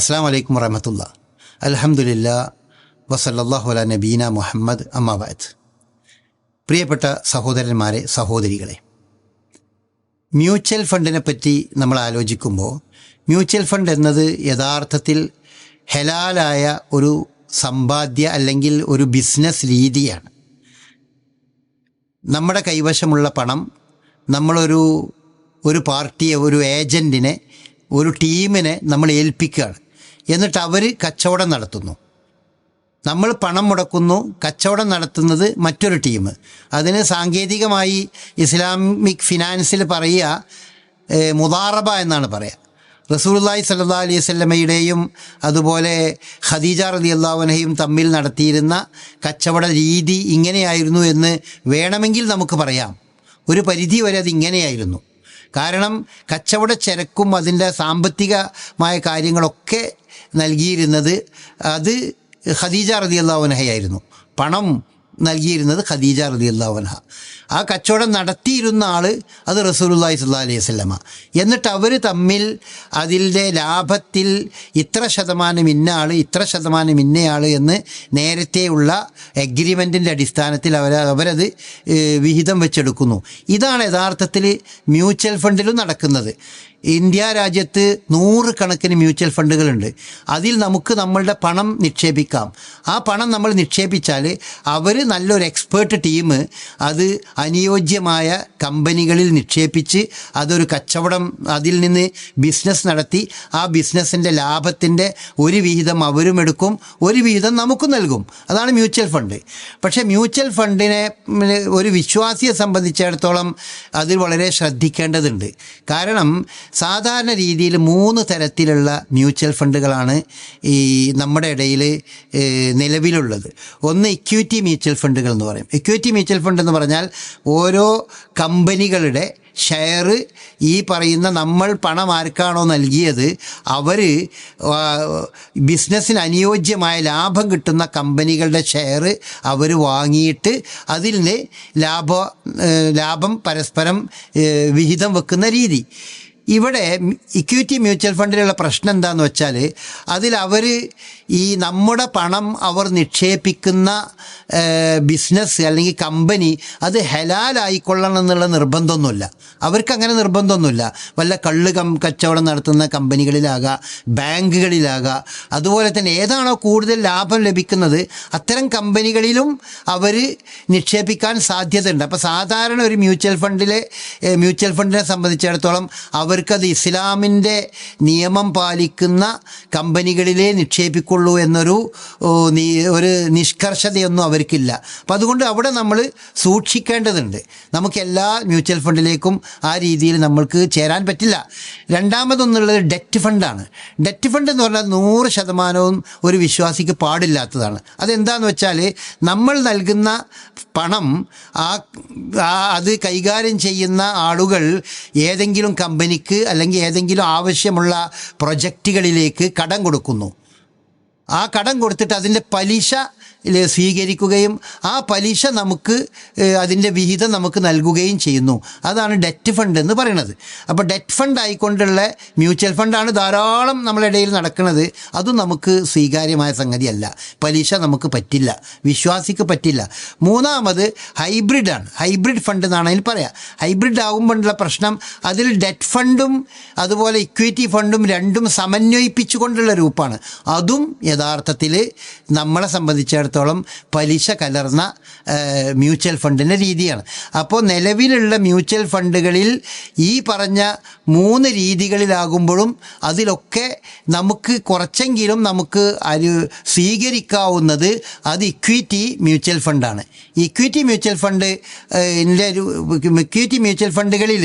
അസ്സാം വലൈക്കും വറഹമത്തുള്ള. അലഹമുല്ല വസല്ലാഹു അല നബീന മുഹമ്മദ് അമ്മാബാദ് പ്രിയപ്പെട്ട സഹോദരന്മാരെ സഹോദരികളെ മ്യൂച്വൽ ഫണ്ടിനെ പറ്റി നമ്മൾ ആലോചിക്കുമ്പോൾ മ്യൂച്വൽ ഫണ്ട് എന്നത് യഥാർത്ഥത്തിൽ ഹലാലായ ഒരു സമ്പാദ്യ അല്ലെങ്കിൽ ഒരു ബിസിനസ് രീതിയാണ്. നമ്മുടെ കൈവശമുള്ള പണം നമ്മളൊരു ഒരു പാർട്ടിയെ ഒരു ഏജന്റിനെ ഒരു ടീമിനെ നമ്മൾ ഏൽപ്പിക്കുകയാണ്. എന്നിട്ട് അവർ കച്ചവടം നടത്തുന്നു. നമ്മൾ പണം മുടക്കുന്നു കച്ചവടം നടത്തുന്നത് മറ്റൊരു ടീം. അതിന് സാങ്കേതികമായി ഇസ്ലാമിക് ഫിനാൻസിൽ പറയുക മുതാറബ എന്നാണ് പറയുക റസൂലുള്ളാഹി സല്ലല്ലാഹു അലൈഹി സ്വല്ലമ്മയുടെയും അതുപോലെ ഖദീജ അള്ളാഹുനെയും തമ്മിൽ നടത്തിയിരുന്ന കച്ചവട രീതി ഇങ്ങനെയായിരുന്നു എന്ന് വേണമെങ്കിൽ നമുക്ക് പറയാം. ഒരു പരിധി വരെ അത് ഇങ്ങനെയായിരുന്നു. കാരണം കച്ചവട ചരക്കും അതിന്റെ സാമ്പത്തികമായ കാര്യങ്ങളൊക്കെ നൽകിയിരുന്നത് അത് ഖദീജ റതി അള്ളാഹുനഹയായിരുന്നു പണം നൽകിയിരുന്നത് ഖദീജ അള്ളാഹുനഹ ആ കച്ചവടം നടത്തിയിരുന്ന ആൾ അത് റസൂലുള്ളാഹി സ്വല്ലല്ലാഹി അലൈഹി വസല്ലമ. എന്നിട്ട് അവർ തമ്മിൽ അതിന്റെ ലാഭത്തിൽ ഇത്ര ശതമാനം ഇന്ന ആൾ ഇത്ര ശതമാനം ഇന്നയാൾ എന്ന് നേരത്തെയുള്ള എഗ്രിമെന്റിന്റെ അടിസ്ഥാനത്തിൽ അവർ അവരത് വിഹിതം വെച്ചെടുക്കുന്നു. ഇതാണ് യഥാർത്ഥത്തിൽ മ്യൂച്വൽ ഫണ്ടിലും നടക്കുന്നത്. ഇന്ത്യ രാജ്യത്ത് നൂറുകണക്കിന് മ്യൂച്വൽ ഫണ്ടുകളുണ്ട് അതിൽ നമുക്ക് നമ്മളുടെ പണം നിക്ഷേപിക്കാം. ആ പണം നമ്മൾ നിക്ഷേപിച്ചാൽ അവർ നല്ലൊരു എക്സ്പേർട്ട് ടീം അത് അനുയോജ്യമായ കമ്പനികളിൽ നിക്ഷേപിച്ച് അതൊരു കച്ചവടം അതിൽ നിന്ന് ബിസിനസ് നടത്തി ആ ബിസിനസ്സിന്റെ ലാഭത്തിന്റെ ഒരു വിഹിതം അവരും എടുക്കും ഒരു വിഹിതം നമുക്കും നൽകും. അതാണ് മ്യൂച്വൽ ഫണ്ട് പക്ഷേ മ്യൂച്വൽ ഫണ്ടിനെ ഒരു വിശ്വാസിയെ സംബന്ധിച്ചിടത്തോളം അതിൽ വളരെ ശ്രദ്ധിക്കേണ്ടതുണ്ട്. കാരണം സാധാരണ രീതിയിൽ മൂന്ന് തരത്തിലുള്ള മ്യൂച്വൽ ഫണ്ടുകളാണ് ഈ നമ്മുടെ ഇടയിൽ നിലവിലുള്ളത്. ഒന്ന് ഇക്വിറ്റി മ്യൂച്വൽ ഫണ്ടുകൾ എന്ന് പറയും. ഇക്വിറ്റി മ്യൂച്വൽ ഫണ്ട് എന്ന് പറഞ്ഞാൽ ഓരോ കമ്പനികളുടെ ഷെയർ ഈ പറയുന്ന നമ്മൾ പണം ആർക്കാണോ നൽകിയത് അവർ ബിസിനസ്സിന് അനുയോജ്യമായ ലാഭം കിട്ടുന്ന കമ്പനികളുടെ ഷെയർ അവർ വാങ്ങിയിട്ട് അതിൽ ലാഭ ലാഭം പരസ്പരം വിഹിതം വെക്കുന്ന രീതി. ഇവിടെ ഇക്വിറ്റി മ്യൂച്വൽ ഫണ്ടിലുള്ള പ്രശ്നം എന്താണെന്ന് വെച്ചാൽ അതിൽ അവർ ഈ നമ്മുടെ പണം അവർ നിക്ഷേപിക്കുന്ന ബിസിനസ് അല്ലെങ്കിൽ കമ്പനി അത് ഹലാലായിക്കൊള്ളണം എന്നുള്ള നിർബന്ധമൊന്നുമില്ല. അവർക്ക് അങ്ങനെ നിർബന്ധമൊന്നുമില്ല. വല്ല കള്ള് കം കച്ചവടം നടത്തുന്ന കമ്പനികളിലാകാം ബാങ്കുകളിലാകാം അതുപോലെ തന്നെ ഏതാണോ കൂടുതൽ ലാഭം ലഭിക്കുന്നത് അത്തരം കമ്പനികളിലും അവർ നിക്ഷേപിക്കാൻ സാധ്യതയുണ്ട്. അപ്പോൾ സാധാരണ ഒരു മ്യൂച്വൽ ഫണ്ടിലെ മ്യൂച്വൽ ഫണ്ടിനെ സംബന്ധിച്ചിടത്തോളം അവർക്കത് ഇസ്ലാമിന്റെ നിയമം പാലിക്കുന്ന കമ്പനികളിലേ നിക്ഷേപിക്കുള്ളൂ എന്നൊരു ഒരു നിഷ്കർഷതയൊന്നും അവർക്കില്ല. അപ്പം അതുകൊണ്ട് അവിടെ നമ്മൾ സൂക്ഷിക്കേണ്ടതുണ്ട്. നമുക്ക് എല്ലാ മ്യൂച്വൽ ഫണ്ടിലേക്കും ആ രീതിയിൽ നമ്മൾക്ക് ചേരാൻ പറ്റില്ല. രണ്ടാമതൊന്നുള്ളത് ഡെറ്റ് ഫണ്ടാണ്. ഡെറ്റ് ഫണ്ട് എന്ന് പറഞ്ഞാൽ നൂറ് ശതമാനവും ഒരു വിശ്വാസിക്ക് പാടില്ലാത്തതാണ്. അതെന്താന്ന് വെച്ചാൽ നമ്മൾ നൽകുന്ന പണം ആ അത് കൈകാര്യം ചെയ്യുന്ന ആളുകൾ ഏതെങ്കിലും കമ്പനിക്ക് അല്ലെങ്കിൽ ഏതെങ്കിലും ആവശ്യമുള്ള പ്രൊജക്റ്റുകളിലേക്ക് കടം കൊടുക്കുന്നു. ആ കടം കൊടുത്തിട്ട് അതിന്റെ പലിശ സ്വീകരിക്കുകയും ആ പലിശ നമുക്ക് അതിന്റെ വിഹിതം നമുക്ക് നൽകുകയും ചെയ്യുന്നു. അതാണ് ഡെറ്റ് ഫണ്ട് എന്ന് പറയുന്നത് അപ്പോൾ ഡെറ്റ് ഫണ്ട് ആയിക്കൊണ്ടുള്ള മ്യൂച്വൽ ഫണ്ടാണ് ധാരാളം നമ്മളിടയിൽ നടക്കുന്നത് അതും നമുക്ക് സ്വീകാര്യമായ സംഗതിയല്ല. പലിശ നമുക്ക് പറ്റില്ല. വിശ്വാസിക്ക് പറ്റില്ല. മൂന്നാമത് ഹൈബ്രിഡാണ്. ഹൈബ്രിഡ് ഫണ്ട് എന്നാണ് അതിൽ പറയാം. ഹൈബ്രിഡ് ആകുമ്പോഴുള്ള പ്രശ്നം അതിൽ ഡെറ്റ് ഫണ്ടും അതുപോലെ ഇക്വിറ്റി ഫണ്ടും രണ്ടും സമന്വയിപ്പിച്ചുകൊണ്ടുള്ള രൂപമാണ്. അതും യഥാർത്ഥത്തിൽ നമ്മളെ സംബന്ധിച്ചിടത്തോളം പലിശ കലർന്ന മ്യൂച്വൽ ഫണ്ടിന്റെ രീതിയാണ്. അപ്പോൾ നിലവിലുള്ള മ്യൂച്വൽ ഫണ്ടുകളിൽ ഈ പറഞ്ഞ മൂന്ന് രീതികളിലാകുമ്പോഴും അതിലൊക്കെ നമുക്ക് കുറച്ചെങ്കിലും നമുക്ക് ഒരു സ്വീകരിക്കാവുന്നത് അത് ഇക്വിറ്റി മ്യൂച്വൽ ഫണ്ടാണ്. ഇക്വിറ്റി മ്യൂച്വൽ ഫണ്ട് എന്റെ ഒരു ഇക്വിറ്റി മ്യൂച്വൽ ഫണ്ടുകളിൽ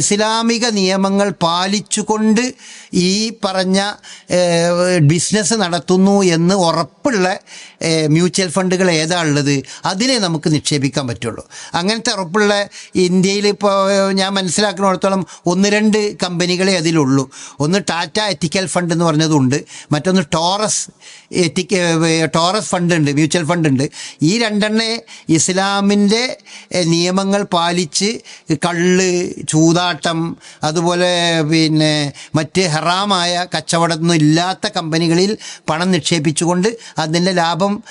ഇസ്ലാമിക നിയമങ്ങൾ പാലിച്ചുകൊണ്ട് ഈ പറഞ്ഞ ബിസിനസ് നടത്തുന്ന നടത്തുന്നു എന്ന് ഉറപ്പുള്ള മ്യൂച്വൽ ഫണ്ടുകൾ ഏതാ ഉള്ളത് അതിനെ നമുക്ക് നിക്ഷേപിക്കാൻ പറ്റുള്ളൂ. അങ്ങനത്തെ ഉറപ്പുള്ള ഇന്ത്യയിൽ ഇപ്പോൾ ഞാൻ മനസ്സിലാക്കുന്നിടത്തോളം ഒന്ന് രണ്ട് കമ്പനികളെ അതിലുള്ളൂ. ഒന്ന് ടാറ്റ എത്തിക്കൽ ഫണ്ട് എന്ന് പറഞ്ഞതുണ്ട്. മറ്റൊന്ന് ടോറസ് എത്തിക്ക ടോറസ് ഫണ്ട് ഉണ്ട് മ്യൂച്വൽ ഫണ്ട് ഉണ്ട് ഈ രണ്ടെണ്ണെ ഇസ്ലാമിന്റെ നിയമങ്ങൾ പാലിച്ച് കള്ള് ചൂതാട്ടം അതുപോലെ പിന്നെ മറ്റ് ഹറാമായ കച്ചവടമൊന്നും ഇല്ലാത്ത കമ്പനികളിൽ പണം നിക്ഷേപിച്ചുകൊണ്ട് അതിന്റെ ലാഭം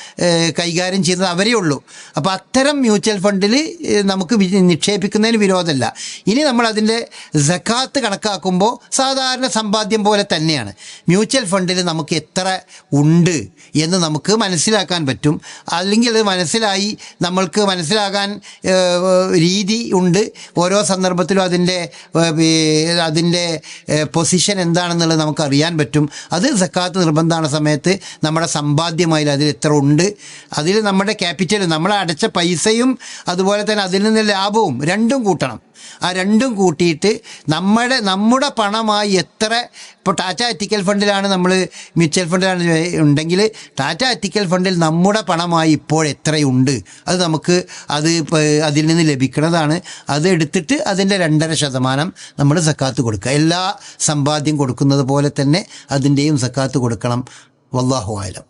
കൈകാര്യം ചെയ്യുന്നത് അവരേ ഉള്ളൂ. അപ്പോൾ അത്തരം മ്യൂച്വൽ ഫണ്ടിൽ നമുക്ക് നിക്ഷേപിക്കുന്നതിന് വിരോധമല്ല. ഇനി നമ്മൾ അതിന്റെ സക്കാത്ത് കണക്കാക്കുമ്പോൾ സാധാരണ സമ്പാദ്യം പോലെ തന്നെയാണ്. മ്യൂച്വൽ ഫണ്ടിൽ നമുക്ക് എത്ര ഉണ്ട് എന്ന് നമുക്ക് മനസ്സിലാക്കാൻ പറ്റും. അല്ലെങ്കിൽ അത് മനസ്സിലായി നമ്മൾക്ക് മനസ്സിലാകാൻ രീതി ഉണ്ട്. ഓരോ സന്ദർഭത്തിലും അതിന്റെ അതിന്റെ പൊസിഷൻ എന്താണെന്നുള്ളത് നമുക്ക് അറിയാൻ പറ്റും. അത് സക്കാത്ത് നിർബന്ധമാണ് സമയത്ത് നമ്മുടെ സമ്പാദ്യമായി അതിൽ എത്ര ഉണ്ട്. അതിൽ നമ്മുടെ ക്യാപിറ്റൽ നമ്മൾ അടച്ച പൈസയും അതുപോലെ തന്നെ അതിൽ നിന്ന് ലാഭവും രണ്ടും കൂട്ടണം. ആ രണ്ടും കൂട്ടിയിട്ട് നമ്മുടെ നമ്മുടെ പണമായി എത്ര ഇപ്പോൾ ടാറ്റ എത്തിക്കൽ ഫണ്ടിലാണ് നമ്മൾ മ്യൂച്വൽ ഫണ്ടിലാണ് ഉണ്ടെങ്കിൽ ടാറ്റ എത്തിക്കൽ ഫണ്ടിൽ നമ്മുടെ പണമായി ഇപ്പോൾ എത്രയുണ്ട്? അത് നമുക്ക് അത് അതിൽ നിന്ന് ലഭിക്കുന്നതാണ്. അത് എടുത്തിട്ട് അതിന്റെ രണ്ടര ശതമാനം നമ്മൾ സക്കാത്ത് കൊടുക്കുക. എല്ലാ സമ്പാദ്യം കൊടുക്കുന്നത് പോലെ തന്നെ അതിന്റെയും സക്കാത്ത് കൊടുക്കണം. വല്ലാഹു ആലം.